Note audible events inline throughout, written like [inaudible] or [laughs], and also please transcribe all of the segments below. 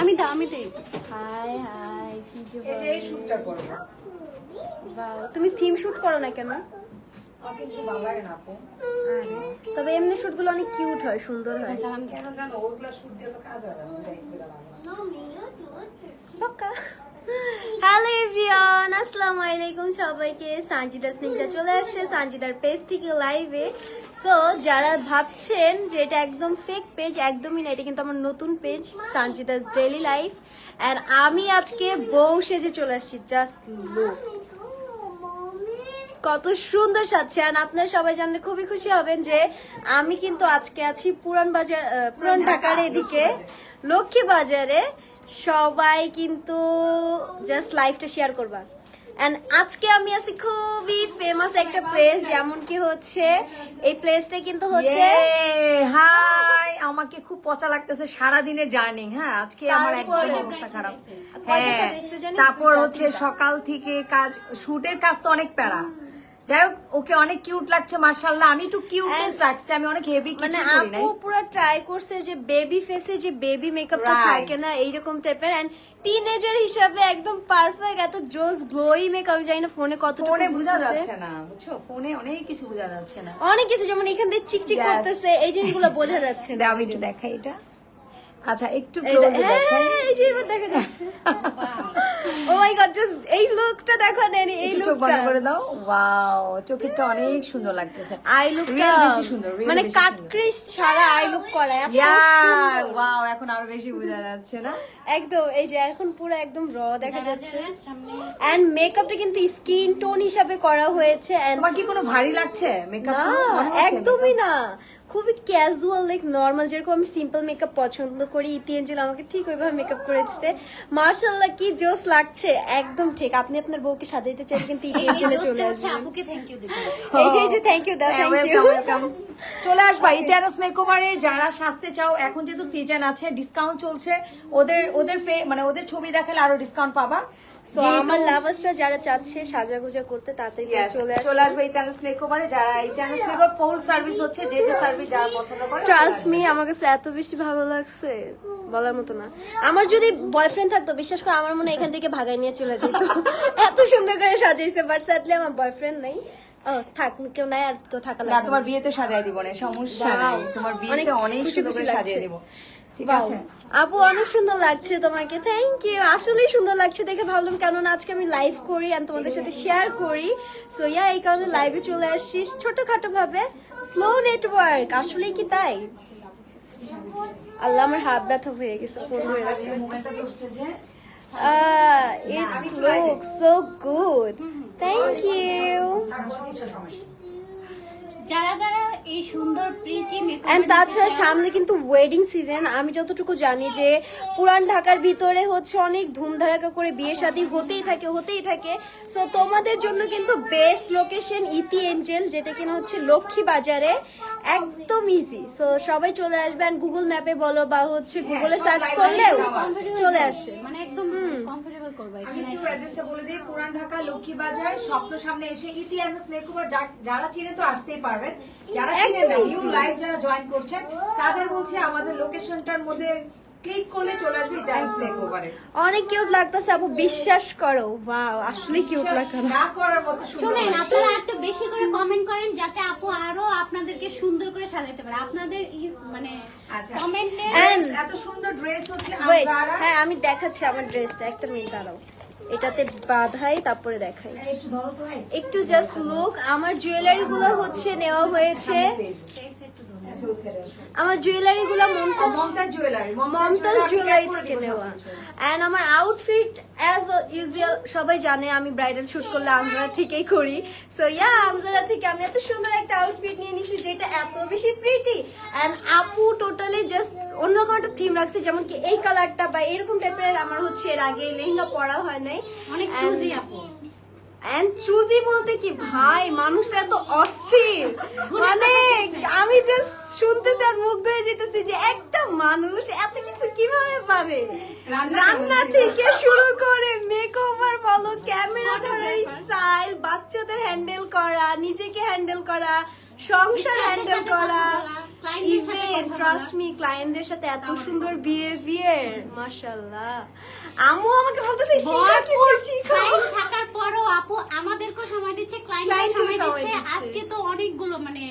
আমি তো আমি দেই। হাই হাই কি যে এই এই শুটটা করব বাহ তুমি থিম শুট করো না কেন? আমার কিছু ভালো লাগে না আপু। তবে এমনি শুটগুলো অনেক কিউট হয় সুন্দর হয়। সালাম কেন জানো ওগুলা শুট দিয়ে তো কাজ হবে না হ্যালো এভরিওয়ান আসসালামু আলাইকুম সবাইকে। সানজিদা স্নিগ্ধা চলে আসছে সানজিদার পেজ থেকে লাইভে সো যারা ভাবছেন যে এটা একদম ফেক পেজ একদমই না এটা কিন্তু আমার নতুন page Sanjida's daily life and আমি আজকে বউ সেজে চলে আসছি জাস্ট লুক কত সুন্দর সাজছে। আর আপনারা সবাই জানলে খুবই খুশি হবেন যে আমি কিন্তু আজকে আছি পুরান বাজার পুরান ঢাকার এদিকে লক্ষ্মী বাজারে। সবাই কিন্তু জাস্ট লাইফটা শেয়ার করবা। এন্ড আজকে আমি আছি খুবই ফেমাস একটা প্লেস যেমন কি হচ্ছে এই প্লেসটা কিন্তু হচ্ছে হাই আমাকে খুব পচা লাগতেছে সারা দিনের জার্নি হ্যাঁ? আজকে আমার একদম অবস্থা খারাপ। হ্যাঁ। তারপর হচ্ছে সকাল থেকে কাজ শুটের কাজ তো অনেক প্যারা। যাই হোক ওকে অনেক কিউট লাগছে মার্শাল্লাহ আমি একটু কিউটনেস রাখছি আমি অনেক হেভি মানে কিছু করি নাই। আপু পুরো ট্রাই করছে যে বেবি ফেসে যে বেবি মেকআপটা. থাকে না এইরকম টাইপের এন্ড টিনেজার হিসাবে একদম পারফেক্ট এত জোস গ্লোই মেকআপ জানি না ফোনে কত ফোনে বোঝা যাচ্ছে না বুঝছ? ফোনে অনেক কিছু বোঝা যাচ্ছে না। অনেক কিছু যেমন এখান থেকে চিকচিক. করতেছে এই জিনিসগুলো বোঝা যাচ্ছে না আমি একটু দেখাই এটা। আচ্ছা একটু এই হ্যাঁ, এই যে এবার দেখা যাচ্ছে। ও মাই গড জাস্ট এই লুকটা দেখো নেনি এই একটু চোখ বন্ধ করে দাও। ওয়াও চোখেরটা অনেক সুন্দর লাগতেছে। আই লুকটা বেশি সুন্দর, মানে কাট ক্রিস ছাড়া আই লুক করা এত সুন্দর। ওয়াও এখন আরও বেশি বোঝা যাচ্ছে না? একদম এই যে এখন পুরো একদম র দেখা যাচ্ছে। সামনে। এন্ড মেকআপটা কিন্তু স্কিন টোন হিসাবে করা হয়েছে তোমার কি কোনো ভারী লাগছে মেকআপ একদমই না। খুবই ক্যাজুয়াল লাইক নর্মাল যেরকম আমি সিম্পল মেকআপ পছন্দ করি ইতি এঞ্জেল আমাকে ঠিক ওইভাবে মেকআপ করে দিচ্ছে মার্শাল্লাহ কি জোস লাগছে। একদম ঠিক আপনি আপনার বউকে সাজাইতে চাইলে কিন্তু ইতি এঞ্জেলে চলে আসবেন। আপুকে থ্যাংক ইউ [laughs] এই যে এই যে থ্যাংক ইউ দাও থ্যাংক ইউ চলে আসবা ইতিহাস মেকওভারে যারা সাজতে চাও এখন যেহেতু সিজন আছে ডিসকাউন্ট চলছে ওদের ওদের ফে- মানে ওদের ছবি দেখালে আরও ডিসকাউন্ট পাবা। তো আমার লাভার্সরা যারা চাচ্ছে সাজাগুজা করতে তাড়াতাড়ি চলে আসে চলে আসবে ইতিহাস মেকওভারে যারা ইতিহাস মেকওভার ফুল সার্ভিস হচ্ছে যে যে সার্ভিস যারা পছন্দ করে ট্রাস্ট মি আমার কাছে এত বেশি ভালো লাগছে বলার মতো না। আমার যদি বয়ফ্রেন্ড থাকতো বিশ্বাস করে আমার মনে এখান থেকে ভাগাই নিয়ে চলে যেত। [laughs] এত সুন্দর করে সাজিয়েছে বাট সাথে আমার বয়ফ্রেন্ড নেই। ও থাক কেউ নাই আর কেউ থাকা না তোমার বিয়েতে সাজাই দিব না সমস্যা নাই। তোমার বিয়েতে অনেক অনেক সুন্দর করে সাজিয়ে দিব। ঠিক Wow. আছে? আপু অনেক সুন্দর লাগছে তোমাকে থ্যাংক ইউ আসলেই সুন্দর লাগছে দেখে ভাবলাম কেননা আজকে আমি লাইভ করি আর তোমাদের সাথে শেয়ার করি। সো ইয়া এই কারণে লাইভে চলে আসছি ছোটখাটো ভাবে। স্লো নেটওয়ার্ক আসলে কি তাই? আল্লাহ আমার হাত ব্যথা হয়ে গেছে ফোন হয়ে রাখতে it's look so good thank you. যারা যারা এই সুন্দর প্রিটি মেকআপ এন্ড তাছাড়া সামনে কিন্তু ওয়েডিং সিজন আমি যতটুকু জানি যে পুরান ঢাকার ভিতরে হচ্ছে অনেক ধুমধারাকা করে বিয়ে শাদী হতেই থাকে হতেই থাকে। সো তোমাদের জন্য কিন্তু বেস্ট লোকেশন ইতি এঞ্জেল যেটা কিনা হচ্ছে লক্ষ্মী বাজারে। একদম ইজি সো সবাই চলে আসবেন গুগল ম্যাপে বলো বা হচ্ছে গুগলে সার্চ করলেও চলে আসে। মানে একদম কমফোর্টেবল করবে আমি একটু অ্যাড্রেসটা বলে দিই পুরান ঢাকা লক্ষ্মী বাজার স্বপ্ন সামনে এসে ইতি ইতিহাস মেকওভার যারা চিনে তো আসতেই পারবেন যারা চিনে না নিউ লাইভ যারা জয়েন করছেন তাদের বলছি আমাদের লোকেশনটার মধ্যে ক্লিক করলে চলে আসবে মেকওভারে অনেক কিউট লাগতেছে আপু বিশ্বাস করো। ওয়াও আসলে কিউট লাগছে না করার মতো সুন্দর শুনেন আপনারা একটু বেশি করে কমেন্ট করেন যাতে আপু আরও আপনাদেরকে সুন্দর করে সাজাতে পারে। আপনাদের মানে আচ্ছা। কমেন্টে এত সুন্দর ড্রেস হচ্ছে ওয়েট হ্যাঁ আমি দেখাচ্ছি আমার ড্রেসটা একটা মিনিট দাঁড়াও। এটাতে বাঁধাই তারপরে দেখাই। একটু জাস্ট লুক আমার জুয়েলারি গুলো হচ্ছে নেওয়া হয়েছে। আমার জুয়েলারি গুলো মমতাজ মমতাজ জুয়েলারি মমতাজ জুয়েলারি থেকে নেওয়া। এন্ড আমার আউটফিট অ্যাজ ইউজুয়াল সবাই জানে আমি ব্রাইডাল শুট করলে আমজারা থেকেই করি। সো ইয়া আমজারা থেকে আমি এত সুন্দর একটা আউটফিট নিয়ে নিয়েছি যেটা এত বেশি প্রিটি এন্ড আপু টোটালি জাস্ট অন্যরকম একটা থিম রাখছে যেমন কি এই কালারটা বা এরকম টাইপের আমার হচ্ছে এর আগে লেহেঙ্গা পরা হয় নাই। অনেক চুজি আপু। এন্ড চুজি বলতে কি ভাই মানুষটা এত অস্থির। মানে আমি জাস্ট শুনতেছি আর মুগ্ধ হয়ে যেতেছি যে একটা মানুষ এত কিছু কীভাবে পারে? রান্না থেকে শুরু করে মেকওভার বলো ক্যামেরা ধরার স্টাইল বাচ্চাদের হ্যান্ডেল করা নিজেকে হ্যান্ডেল করা সংসার হ্যান্ডেল করা সাথে ট্রাস্ট মি ক্লায়েন্টদের সাথে এত সুন্দর বিহেভিয়ার মাশাআল্লাহ। আম্মু আমাকে বলতেছে শিখা কিছু শিখো। থাকার পরও আপু আমাদেরকেও সময় দিচ্ছে ক্লায়েন্টকে সময় সময় দিচ্ছে। দিচ্ছে। আজকে তো অনেকগুলো মানে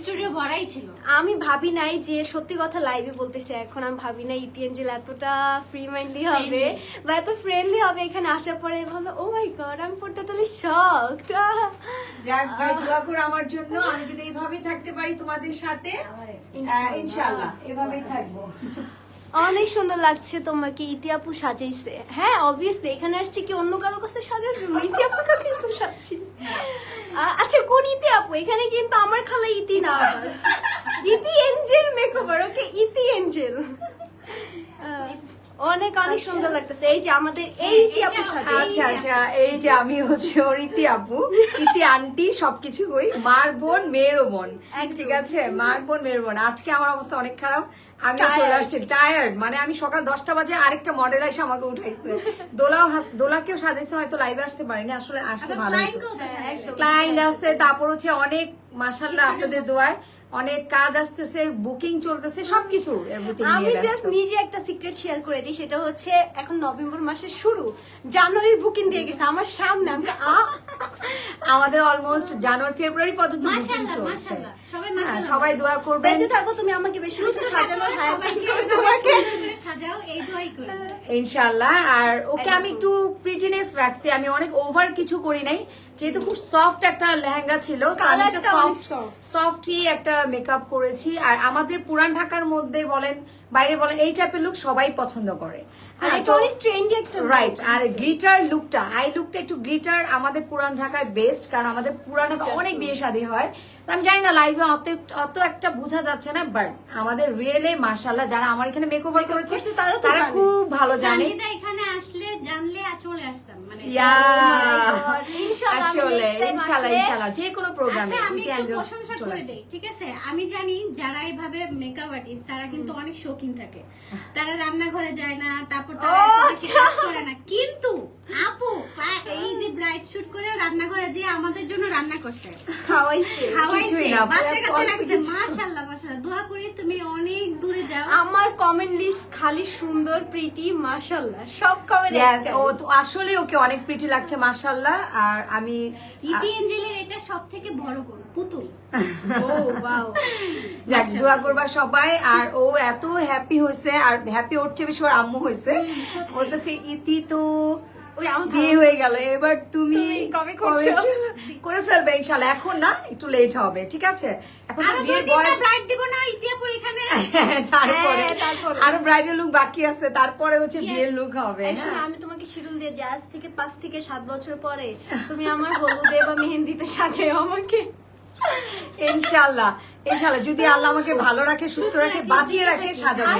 স্টুডিও ভরাই ছিল। আমি ভাবি নাই যে সত্যি কথা লাইভে বলতেছে। এখন আমি ভাবি না ইতি এতটা ফ্রি মাইন্ডলি হবে বা এত ফ্রেন্ডলি হবে এখানে আসার পরে ভাবলো ও মাই গড আমি যাক ভাই দোয়া করো আমার জন্য। আমি যদি এইভাবে থাকতে পারি তোমাদের সাথে ইনশাআল্লাহ। এভাবেই থাকব। অনেক সুন্দর লাগছে তোমাকে, ইতি আপু সাজাইছে। হ্যাঁ অবভিয়াসলি এখানে আসছি কি অন্য কারও কাছে সাজার জন্য? কাছে তো সাজছি। আচ্ছা কোন ইতি এখানে কিন্তু আমার খালা ইতি না, আবার ইতি এঞ্জেল মেকওভার ওকে ইতি এঞ্জেল অনেক অনেক সুন্দর লাগতেছে। এই যে আমাদের এই ইতি আপু সাজাই আচ্ছা আচ্ছা এই যে আমি হচ্ছে ওর ইতি আপু। ইতি আন্টি সবকিছু হই মার বোন মেয়েরও বোন। ঠিক আছে? মার বোন মেয়ের বোন। আজকে আমার অবস্থা অনেক খারাপ। আমি চলে আসছি। টায়ার্ড মানে আমি সকাল দশটা বাজে আরেকটা মডেল এসে আমাকে উঠাইছে। দোলাও দোলাকেও সাজাইছে হয়তো লাইভে আসতে পারিনি। আসলে আসলে ভালো। ক্লায়েন্ট আছে তারপর হচ্ছে অনেক মাসাল্লাহ আপনাদের দোয়ায়। অনেক কাজ আসতেছে বুকিং চলতেছে সবকিছু আমি জাস্ট নিজে একটা সিক্রেট শেয়ার করে দিই সেটা হচ্ছে এখন নভেম্বর মাসের শুরু জানুয়ারি বুকিং দিয়ে গেছে আমার সামনে আমি আমাদের অলমোস্ট জানুয়ারি ফেব্রুয়ারি পর্যন্ত বুকিং চলছে। সবাই হ্যাঁ। সবাই দোয়া করবে বেঁচে থাকো তুমি আমাকে বেশি বেশি সাজানো তোমাকে সাজাও এই দোয়াই করে। ইনশাআল্লাহ আর ওকে আমি একটু প্রিটিনেস রাখছি আমি অনেক ওভার কিছু করি নাই যেহেতু খুব সফট একটা লেহেঙ্গা ছিল সফট সফটই একটা মেকআপ করেছি আর আমাদের পুরান ঢাকার মধ্যে বলেন বাইরে বলেন এই টাইপের লুক সবাই পছন্দ করে। রাইট আর গ্লিটার লুকটা আই লুকটা একটু গ্লিটার আমাদের পুরান ঢাকায় বেস্ট কারণ আমাদের পুরান ঢাকা অনেক বিয়ে শাদী হয়। আমি জানি না লাইভে অত অত একটা বোঝা যাচ্ছে না বাট আমাদের রিয়েলে মার্শাল্লাহ যারা আমার এখানে মেকওভার করেছে তারা তারা খুব ভালো জানে। এখানে আসলে জানলে চলে আসতাম মানে ইয়া। ইনশাআল্লাহ আসলে ইনশাআল্লাহ ইনশাআল্লাহ যে কোনো প্রোগ্রামে আচ্ছা আমি একটু প্রশংসা করে দেই ঠিক আছে? আমি জানি যারা এইভাবে মেকআপ আর্টিস্ট তারা কিন্তু অনেক শৌখিন থাকে। তারা রান্নাঘরে যায় না তারপর তারা কাজ করে না। কিন্তু আপু এই যে ব্রাইট শুট করে রান্নাঘরে যে আমাদের জন্য রান্না করছে। খাওয়াইছে। খাওয়াইছে। বাচ্চা কাছে রাখছে। মাশাআল্লাহ মাশাআল্লাহ। দোয়া করি তুমি অনেক দূরে যাও। আমার কমেন্ট লিস্ট খালি সুন্দর প্রিটি মাশাআল্লাহ। সব কমেন্ট ও তো আসলে ওকে অনেক প্রিটি লাগছে আর আমি ইতি এঞ্জেলের এটা সব থেকে বড় গুণ পুতুল। [laughs] ও ওয়াও যাক দোয়া করবা সবাই। আর ও এত হ্যাপি হয়েছে আর হ্যাপি ওর চেয়ে বেশি ওর আম্মু হয়েছে। বলতেছে ইতি তো বিয়ে হয়ে গেল এবার তুমি কবে করছ? করে ফেলবে এখন না একটু লেট হবে ঠিক আছে? এখন আরও দুই বিয়ের বয়স ব্রাইট দিব না ইতিয়াপুর এখানে। [laughs] তারপরে। হ্যাঁ, আরও ব্রাইডাল লুক বাকি আছে তারপরে হচ্ছে বিয়ের লুক হবে হ্যাঁ আমি তোমাকে শিডিউল দিয়ে যে আজ থেকে পাঁচ থেকে সাত বছর পরে তুমি আমার হলুদে বা মেহেন্দিতে সাজাও আমাকে। ইনশাল্লাহ ইনশাল্লাহ যদি আল্লাহ আমাকে ভালো রাখে সুস্থ রাখে বাঁচিয়ে রাখে সাজাবো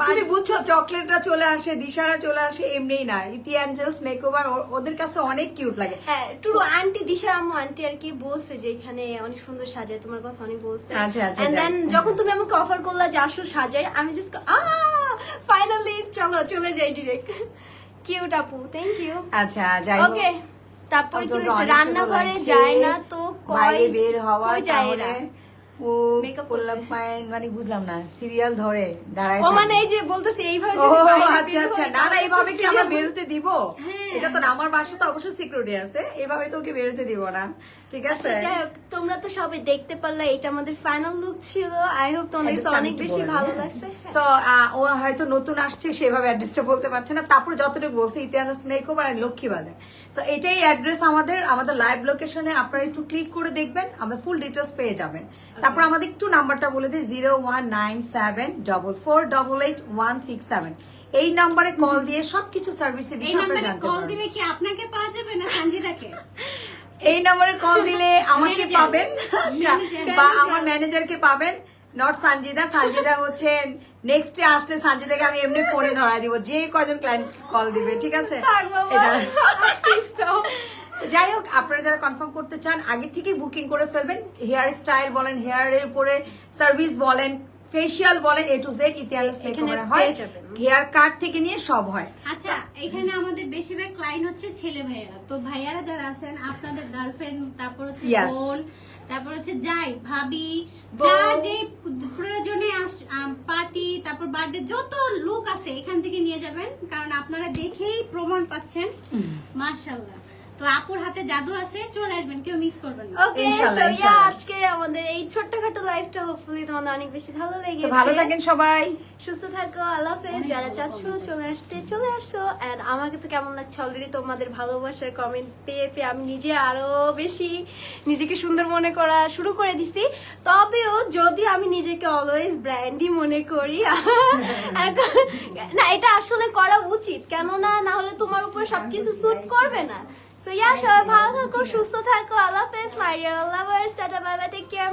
তুমি বুঝছ চকলেটরা চলে আসে দিশারা চলে আসে এমনিই না। ইতি অ্যাঞ্জেলস মেকওভার ওদের কাছে অনেক কিউট লাগে। হ্যাঁ ট্রু আন্টি দিশা আম্মু আন্টি আর কি বলছে যে এখানে অনেক সুন্দর সাজায় তোমার কথা অনেক বলছে। আচ্ছা, আচ্ছা, এন্ড দেন যখন তুমি আমাকে অফার করলা যে আসো সাজাই আমি জাস্ট আ ফাইনালি চলো চলে যাই ডিরেক্ট কিউট আপু থ্যাংক ইউ আচ্ছা যাই ওকে তারপর কি রান্নাঘরে যায় না তো কয় বের হওয়া যায় না ও মেকআপ করলাম পায়েন মানে বুঝলাম না সিরিয়াল ধরে দাঁড়ায় ও মানে এই যে বলতেছে এইভাবে যদি আচ্ছা আচ্ছা না না এইভাবে কি আমরা বেরোতে দিব? এটা তো আমার বাসা তো অবশ্যই সিকিউরিটি আছে। এভাবে তো ওকে বেরোতে দিব না। ঠিক আছে? আচ্ছা, তোমরা তো সবাই দেখতে পারলে এটা আমাদের ফাইনাল লুক ছিল। আই হোপ তোমাদের অনেক বেশি ভালো লাগছে। So, আহ, ও হয়তো নতুন আসছে সেভাবে অ্যাড্রেসটা বলতে পারছে না। তারপর যতটুকু বলছে ইতিহাস মেকওভার আর লক্ষ্মী বাজার সো এটাই অ্যাড্রেস আমাদের আমাদের লাইভ লোকেশনে আপনারা একটু ক্লিক করে দেখবেন আমরা ফুল ডিটেলস পেয়ে যাবেন। তারপর আমাদের একটু নাম্বারটা বলে দিই zero one nine seven double four double eight one six seven এই নাম্বারে কল দিয়ে সবকিছু সার্ভিসের বিষয়ে আপনারা জানতে কল দিলে কি আপনাকে পাওয়া যাবে না সঞ্জিতাকে এই নম্বরে কল দিলে [laughs] আমাকে পাবেন। আচ্ছা, বা আমার ম্যানেজারকে পাবেন। নট সানজিদা সানজিদা হচ্ছেন নেক্সট ডে আসলে সানজিদাকে আমি এমনি ফোনে ধরা দিব। যে কয়জন ক্লায়েন্ট কল দিবে ঠিক আছে। [laughs] যাই হোক আপনারা যারা কনফার্ম করতে চান আগে থেকে বুকিং করে ফেলবেন। হেয়ার স্টাইল বলেন হেয়ারের উপরে সার্ভিস বলেন ফেসিয়াল বলেন এ টু জেড ইতিহাস এখানে হয়। হেয়ার কাট থেকে নিয়ে সব হয়। আচ্ছা এখানে আমাদের বেশিরভাগ ক্লায়েন্ট হচ্ছে ছেলে ভাইয়ারা তো ভাইয়ারা যারা আছেন আপনাদের গার্লফ্রেন্ড তারপর হচ্ছে বোন তারপর হচ্ছে যাই ভাবি যা যে প্রয়োজনে পার্টি তারপর বার্থডে যত লোক আছে এখান থেকে নিয়ে যাবেন। কারণ আপনারা দেখেই প্রমাণ পাচ্ছেন। মাশাল্লাহ তো আপুর হাতে জাদু আছে চলে আসবেন কেউ মিস করবেন না। ওকে ইনশাল্লাহ। আজকে আমাদের এই ছোট্টখাটো লাইফটা হোপফুলি তোমাদের অনেক বেশি ভালো তো লেগেছে ভালো থাকেন সবাই। সুস্থ থাকো আল্লাহ হাফেজ। যারা চাচ্ছ চলে আসতে চলে আসো। এন্ড আমাকে তো কেমন লাগছে অলরেডি তোমাদের ভালোবাসার কমেন্ট পেয়ে পেয়ে আমি নিজে আরও বেশি নিজেকে সুন্দর মনে করা শুরু করে দিছি। তবেও যদি আমি নিজেকে অলওয়েজ ব্র্যান্ডই মনে করি [laughs] এখন- না এটা আসলে করা উচিত। কেননা না হলে তোমার উপরে সবকিছু স্যুট করবে না। সো ইয়া সবাই ভালো থাকো সুস্থ থাকো আল্লাহ হাফেজ my real lovers tata bye bye take care